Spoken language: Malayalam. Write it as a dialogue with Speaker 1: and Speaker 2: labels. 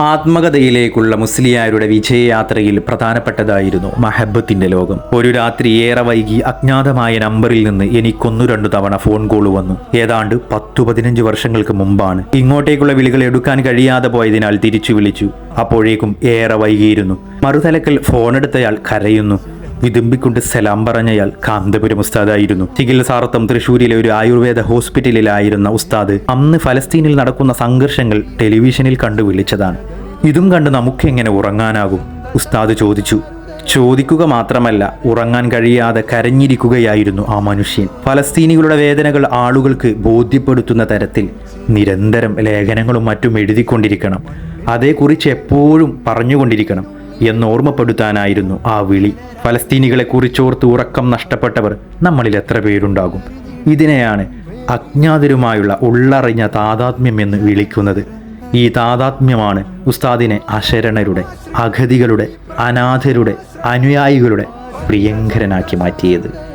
Speaker 1: ആത്മകഥയിലേക്കുള്ള മുസ്ലിയാരുടെ വിജയയാത്രയിൽ പ്രധാനപ്പെട്ടതായിരുന്നു മഹബത്തിന്റെ ലോകം. ഒരു രാത്രി ഏറെ വൈകി അജ്ഞാതമായ നമ്പറിൽ നിന്ന് എനിക്കൊന്നു രണ്ടു തവണ ഫോൺ കോൾ വന്നു. ഏതാണ്ട് പത്തു പതിനഞ്ച് വർഷങ്ങൾക്ക് മുമ്പാണ്. ഇങ്ങോട്ടേക്കുള്ള വിളികൾ എടുക്കാൻ കഴിയാതെ പോയതിനാൽ തിരിച്ചു വിളിച്ചു. അപ്പോഴേക്കും ഏറെ വൈകിയിരുന്നു. മറുതലക്കൽ ഫോണെടുത്തയാൾ കരയുന്നു. വിതുമ്പിക്കൊണ്ട് സലാം പറഞ്ഞയാൾ കാന്തപുരം ഉസ്താദായിരുന്നു. ചികിത്സാർത്ഥം തൃശൂരിലെ ഒരു ആയുർവേദ ഹോസ്പിറ്റലിലായിരുന്ന ഉസ്താദ് അന്ന് ഫലസ്തീനിൽ നടക്കുന്ന സംഘർഷങ്ങൾ ടെലിവിഷനിൽ കണ്ടു വിളിച്ചതാണ് ഇതും കണ്ട് നമുക്കെങ്ങനെ ഉറങ്ങാനാകും? ഉസ്താദ് ചോദിച്ചു. ചോദിക്കുക മാത്രമല്ല ഉറങ്ങാൻ കഴിയാതെ കരഞ്ഞിരിക്കുകയായിരുന്നു ആ മനുഷ്യൻ. ഫലസ്തീനികളുടെ വേദനകൾ ആളുകൾക്ക് ബോധ്യപ്പെടുത്തുന്ന തരത്തിൽ നിരന്തരം ലേഖനങ്ങളും മറ്റും എഴുതിക്കൊണ്ടിരിക്കണം. അതേക്കുറിച്ച് എപ്പോഴും പറഞ്ഞുകൊണ്ടിരിക്കണം എന്നോർമ്മപ്പെടുത്താനായിരുന്നു ആ വിളി. ഫലസ്തീനികളെ കുറിച്ചോർത്ത് ഉറക്കം നഷ്ടപ്പെട്ടവർ നമ്മളിൽ എത്ര പേരുണ്ടാകും? ഇതിനെയാണ് അജ്ഞാതരുമായുള്ള ഉള്ളറിഞ്ഞ താതാത്മ്യം എന്ന് വിളിക്കുന്നത്. ഈ താതാത്മ്യമാണ് ഉസ്താദിനെ അശരണരുടെ അഗതികളുടെ അനാഥരുടെ അനുയായികളുടെ പ്രിയങ്കരനാക്കി മാറ്റിയത്.